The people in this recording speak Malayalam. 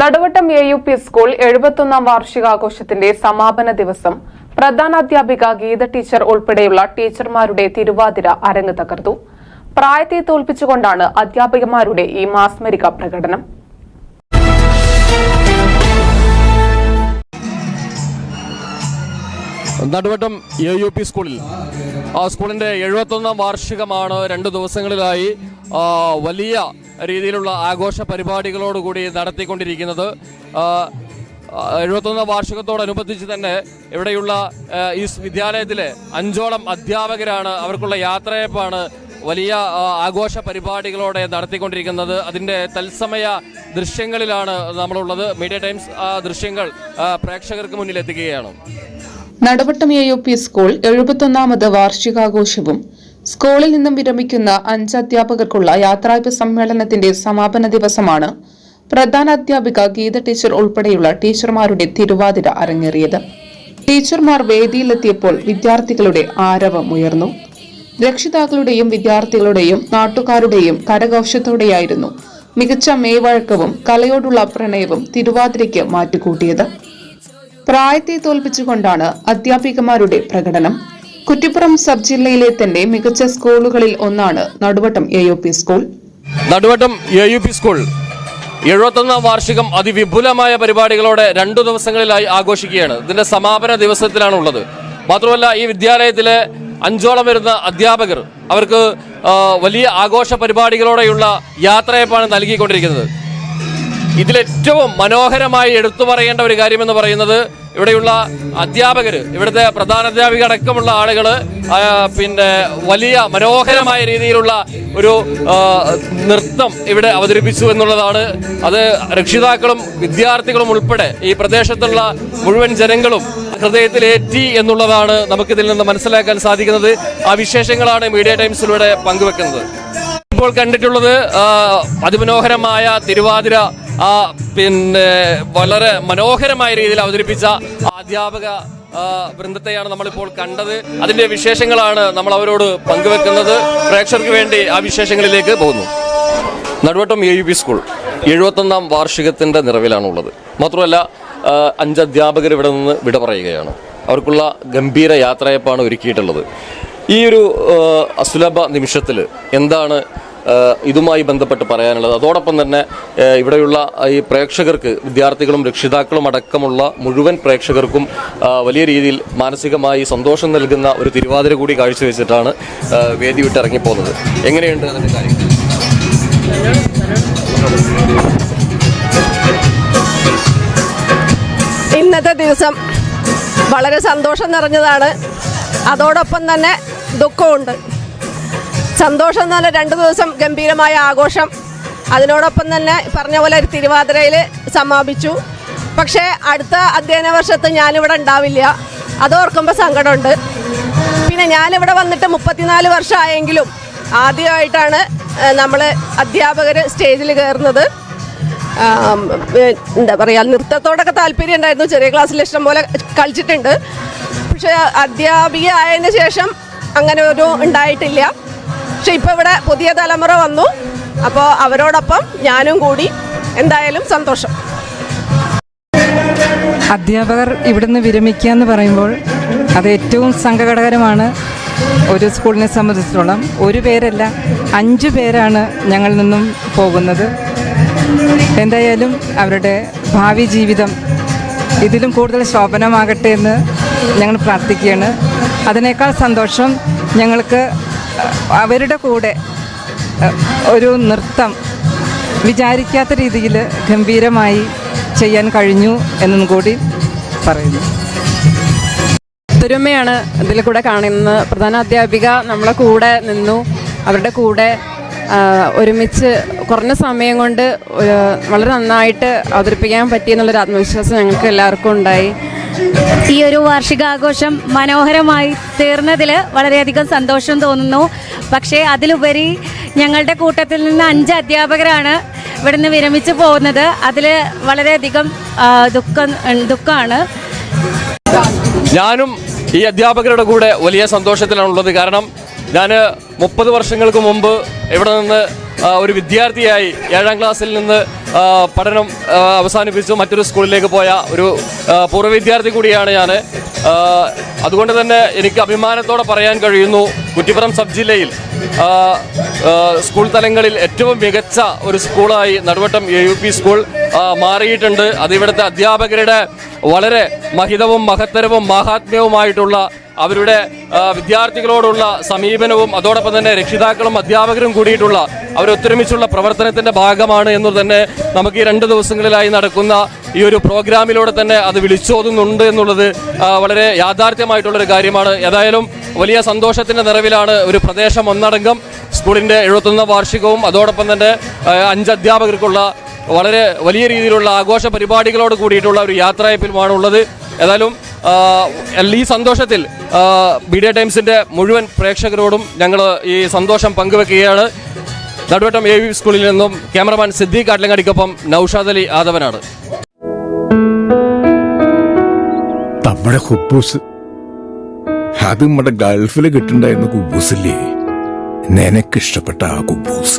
Naduvattom A U P school എഴുപത്തൊന്നാം വാർഷികാഘോഷത്തിന്റെ സമാപന ദിവസം പ്രധാനാധ്യാപിക ഗീത ടീച്ചർ ഉൾപ്പെടെയുള്ള ടീച്ചർമാരുടെ തിരുവാതിര അരങ്ങ് തകർത്തു. പ്രായത്തെ തോൽപ്പിച്ചുകൊണ്ടാണ് അധ്യാപികമാരുടെ ഈ മാസ്മരിക പ്രകടനം. നടുവട്ടം എ യു പി സ്കൂളിൽ ആ സ്കൂളിന്റെ എഴുപത്തൊന്നാം വാർഷികമാണ് രണ്ട് ദിവസങ്ങളിലായി വലിയ രീതിയിലുള്ള ആഘോഷ പരിപാടികളോടുകൂടി നടത്തിക്കൊണ്ടിരിക്കുന്നത്. എഴുപത്തൊന്നാം വാർഷികത്തോടനുബന്ധിച്ച് തന്നെ ഇവിടെയുള്ള ഈ വിദ്യാലയത്തിലെ അഞ്ചോളം അധ്യാപകരാണ് അവർക്കുള്ള യാത്രയപ്പാണ് വലിയ ആഘോഷ പരിപാടികളോടെ നടത്തിക്കൊണ്ടിരിക്കുന്നത്. അതിന്റെ തത്സമയ ദൃശ്യങ്ങളിലാണ് നമ്മളുള്ളത്. മീഡിയ ടൈംസ് ആ ദൃശ്യങ്ങൾ പ്രേക്ഷകർക്ക് മുന്നിൽ എത്തിക്കുകയാണ് Naduvattom A U P school എഴുപത്തൊന്നാമത് വാർഷികാഘോഷവും സ്കൂളിൽ നിന്നും വിരമിക്കുന്ന അഞ്ച് അധ്യാപകർക്കുള്ള യാത്രായ്പ സമ്മേളനത്തിന്റെ സമാപന ദിവസമാണ് പ്രധാന അധ്യാപിക ഗീത ടീച്ചർ ഉൾപ്പെടെയുള്ള ടീച്ചർമാരുടെ തിരുവാതിര അരങ്ങേറിയത്. ടീച്ചർമാർ വേദിയിലെത്തിയപ്പോൾ വിദ്യാർത്ഥികളുടെ ആരവം ഉയർന്നു. രക്ഷിതാക്കളുടെയും വിദ്യാർത്ഥികളുടെയും നാട്ടുകാരുടെയും കരകൗശത്തോടെയായിരുന്നു മികച്ച മേവഴക്കവും കലയോടുള്ള പ്രണയവും തിരുവാതിരയ്ക്ക് മാറ്റുകൂട്ടിയത്. പ്രായത്തെ തോൽപ്പിച്ചുകൊണ്ടാണ് അധ്യാപികമാരുടെ പ്രകടനം. കുറ്റിപ്പുറം സബ് ജില്ലയിലെ തന്നെ മികച്ച സ്കൂളുകളിൽ ഒന്നാണ് Naduvattom A U P school Naduvattom A U P school എഴുപത്തൊന്നാം വാർഷികം അതിവിപുലമായ പരിപാടികളോടെ രണ്ടു ദിവസങ്ങളിലായി ആഘോഷിക്കുകയാണ്. ഇതിന്റെ സമാപന ദിവസത്തിലാണ് ഉള്ളത് മാത്രമല്ല ഈ വിദ്യാലയത്തിലെ അഞ്ചോളം വരുന്ന അധ്യാപകർ അവർക്ക് വലിയ ആഘോഷ പരിപാടികളോടെയുള്ള യാത്രയപ്പാണ് നൽകിക്കൊണ്ടിരിക്കുന്നത്. ഇതിലേറ്റവും മനോഹരമായി എടുത്തു പറയേണ്ട ഒരു കാര്യമെന്ന് പറയുന്നത് ഇവിടെയുള്ള അധ്യാപകർ ഇവിടുത്തെ പ്രധാന അധ്യാപിക അടക്കമുള്ള ആളുകൾ പിന്നെ വലിയ മനോഹരമായ രീതിയിലുള്ള ഒരു നൃത്തം ഇവിടെ അവതരിപ്പിച്ചു എന്നുള്ളതാണ്. അത് രക്ഷിതാക്കളും വിദ്യാർത്ഥികളും ഉൾപ്പെടെ ഈ പ്രദേശത്തുള്ള മുഴുവൻ ജനങ്ങളും ഹൃദയത്തിലേറ്റി എന്നുള്ളതാണ് നമുക്കിതിൽ നിന്ന് മനസ്സിലാക്കാൻ സാധിക്കുന്നത്. ആ വിശേഷങ്ങളാണ് മീഡിയ ടൈംസിലൂടെ പങ്കുവെക്കുന്നത്. ഇപ്പോൾ കണ്ടിട്ടുള്ളത് അതിമനോഹരമായ തിരുവാതിര ആ പിന്നെ വളരെ മനോഹരമായ രീതിയിൽ അവതരിപ്പിച്ച അധ്യാപക വൃന്ദത്തെയാണ് നമ്മളിപ്പോൾ കണ്ടത്. അതിന്റെ വിശേഷങ്ങളാണ് നമ്മൾ അവരോട് പങ്കുവെക്കുന്നത്. പ്രേക്ഷകർക്ക് വേണ്ടി ആ വിശേഷങ്ങളിലേക്ക് പോകുന്നു. Naduvattam A U P school എഴുപത്തൊന്നാം വാർഷികത്തിന്റെ നിറവിലാണുള്ളത്. മാത്രമല്ല അഞ്ച് അധ്യാപകർ ഇവിടെ നിന്ന് വിട പറയുകയാണ്. അവർക്കുള്ള ഗംഭീര യാത്രയപ്പാണ് ഒരുക്കിയിട്ടുള്ളത്. ഈ ഒരു അസുലഭ നിമിഷത്തിൽ എന്താണ് ഇതുമായി ബന്ധപ്പെട്ട് പറയാനുള്ളത്. അതോടൊപ്പം തന്നെ ഇവിടെയുള്ള ഈ പ്രേക്ഷകർക്ക് വിദ്യാർത്ഥികളും രക്ഷിതാക്കളും അടക്കമുള്ള മുഴുവൻ പ്രേക്ഷകർക്കും വലിയ രീതിയിൽ മാനസികമായി സന്തോഷം നൽകുന്ന ഒരു തിരുവാതിര കൂടി കാഴ്ചവെച്ചിട്ടാണ് വേദി വിട്ട് ഇറങ്ങിപ്പോകുന്നത് എങ്ങനെയുണ്ട് അതിന്റെ കാര്യങ്ങൾ? ഇന്നത്തെ ദിവസം വളരെ സന്തോഷം നിറഞ്ഞതാണ്. അതോടൊപ്പം തന്നെ ദുഃഖമുണ്ട്. സന്തോഷം എന്ന് പറഞ്ഞാൽ രണ്ട് ദിവസം ഗംഭീരമായ ആഘോഷം. അതിനോടൊപ്പം തന്നെ പറഞ്ഞ പോലെ ഒരു തിരുവാതിരയിൽ സമാപിച്ചു. പക്ഷേ അടുത്ത അധ്യയന വർഷത്ത് ഞാനിവിടെ ഉണ്ടാവില്ല. അതോർക്കുമ്പോൾ സങ്കടമുണ്ട്. പിന്നെ ഞാനിവിടെ വന്നിട്ട് മുപ്പത്തിനാല് വർഷമായെങ്കിലും ആദ്യമായിട്ടാണ് നമ്മൾ അധ്യാപകർ സ്റ്റേജിൽ കയറുന്നത്. എന്താ പറയുക നൃത്തത്തോടൊക്കെ താല്പര്യം ഉണ്ടായിരുന്നു. ചെറിയ ക്ലാസ്സിൽ ഇഷ്ടം പോലെ കളിച്ചിട്ടുണ്ട്. പക്ഷേ അധ്യാപിക ആയതിനു ശേഷം അങ്ങനെ ഒരു ഉണ്ടായിട്ടില്ല. പക്ഷെ ഇപ്പോൾ ഇവിടെ പുതിയ തലമുറ വന്നു. അപ്പോൾ അവരോടൊപ്പം ഞാനും കൂടി. എന്തായാലും സന്തോഷം. അധ്യാപകർ ഇവിടുന്ന് വിരമിക്കുക എന്ന് പറയുമ്പോൾ അത് ഏറ്റവും സങ്കടകരമാണ് ഒരു സ്കൂളിനെ സംബന്ധിച്ചിടത്തോളം. ഒരു പേരല്ല അഞ്ച് പേരാണ് ഞങ്ങളിൽ നിന്നും പോകുന്നത്. എന്തായാലും അവരുടെ ഭാവി ജീവിതം ഇതിലും കൂടുതൽ ശോഭനമാകട്ടെ എന്ന് ഞങ്ങൾ പ്രാർത്ഥിക്കുകയാണ്. അതിനേക്കാൾ സന്തോഷം ഞങ്ങൾക്ക് അവരുടെ കൂടെ ഒരു നൃത്തം വിചാരിക്കാത്ത രീതിയിൽ ഗംഭീരമായി ചെയ്യാൻ കഴിഞ്ഞു എന്നും കൂടി പറയുന്നു. ഒത്തൊരുമയാണ് ഇതിൽ കൂടെ കാണുന്നത്. പ്രധാന അധ്യാപിക നമ്മളെ കൂടെ നിന്നു. അവരുടെ കൂടെ ഒരുമിച്ച് കുറഞ്ഞ സമയം കൊണ്ട് വളരെ നന്നായിട്ട് അവതരിപ്പിക്കാൻ പറ്റി എന്നുള്ളൊരു ആത്മവിശ്വാസം ഞങ്ങൾക്ക് എല്ലാവർക്കും ഉണ്ടായി. ഈ ഒരു വാർഷികാഘോഷം മനോഹരമായി തീർന്നതിൽ വളരെയധികം സന്തോഷം തോന്നുന്നു. പക്ഷേ അതിലുപരി ഞങ്ങളുടെ കൂട്ടത്തിൽ നിന്ന് അഞ്ച് അധ്യാപകരാണ് ഇവിടുന്ന് വിരമിച്ചു പോകുന്നത്. അതിൽ വളരെയധികം ദുഃഖം ദുഃഖമാണ്. ഞാനും ഈ അധ്യാപകരുടെ കൂടെ വലിയ സന്തോഷത്തിലാണുള്ളത്. കാരണം ഞാൻ മുപ്പത് വർഷങ്ങൾക്ക് മുമ്പ് ഇവിടെ നിന്ന് ഒരു വിദ്യാർത്ഥിയായി ഏഴാം ക്ലാസ്സിൽ നിന്ന് പഠനം അവസാനിപ്പിച്ചു. മറ്റൊരു സ്കൂളിലേക്ക് പോയ ഒരു പൂർവ വിദ്യാർത്ഥി കൂടിയാണ് ഞാൻ അതുകൊണ്ട് തന്നെ എനിക്ക് അഭിമാനത്തോടെ പറയാൻ കഴിയുന്നു കുറ്റിപ്പുറം സബ് ജില്ലയിൽ സ്കൂൾ തലങ്ങളിൽ ഏറ്റവും മികച്ച ഒരു സ്കൂളായി Naduvattom A U P school മാറിയിട്ടുണ്ട്. അത് ഇവിടുത്തെ അധ്യാപകരുടെ വളരെ മഹിതവും മഹത്തരവും മഹാത്മ്യവുമായിട്ടുള്ള അവരുടെ വിദ്യാർത്ഥികളോടുള്ള സമീപനവും അതോടൊപ്പം തന്നെ രക്ഷിതാക്കളും അധ്യാപകരും കൂടിയിട്ടുള്ള അവരൊത്തൊരുമിച്ചുള്ള പ്രവർത്തനത്തിന്റെ ഭാഗമാണ് എന്ന് തന്നെ നമുക്ക് ഈ രണ്ട് ദിവസങ്ങളിലായി നടക്കുന്ന ഈ ഒരു പ്രോഗ്രാമിലൂടെ തന്നെ അത് വിളിച്ചോതുന്നുണ്ട് എന്നുള്ളത് വളരെ യാഥാർത്ഥ്യമായിട്ടുള്ളൊരു കാര്യമാണ്. ഏതായാലും വലിയ സന്തോഷത്തിന്റെ നിറവിലാണ് ഒരു പ്രദേശം ഒന്നടങ്കം സ്കൂളിന്റെ എഴുപത്തൊന്ന് വാർഷികവും അതോടൊപ്പം തന്നെ അഞ്ച് അധ്യാപകർക്കുള്ള വളരെ വലിയ രീതിയിലുള്ള ആഘോഷ പരിപാടികളോട് കൂടിയിട്ടുള്ള ഒരു യാത്രയപ്പിലുമാണ് ഉള്ളത് ഏതായാലും ഈ സന്തോഷത്തിൽ മീഡിയ ടൈംസിന്റെ ടൈംസിന്റെ മുഴുവൻ പ്രേക്ഷകരോടും ഞങ്ങൾ ഈ സന്തോഷം പങ്കുവെക്കുകയാണ്. നടുവട്ടം എ വി സ്കൂളിൽ നിന്നും ക്യാമറമാൻ സിദ്ദീഖ് ആട്ലങ്ങാടിക്കൊപ്പം നൌഷാദ് അലി ആദവനാണ്. നമ്മുടെ കുബൂസ് അത് നമ്മുടെ ഗൾഫിൽ കിട്ടുണ്ടായിരുന്ന കുബൂസില്ലേ? നിനക്കിഷ്ടപ്പെട്ട ആ കുബൂസ്.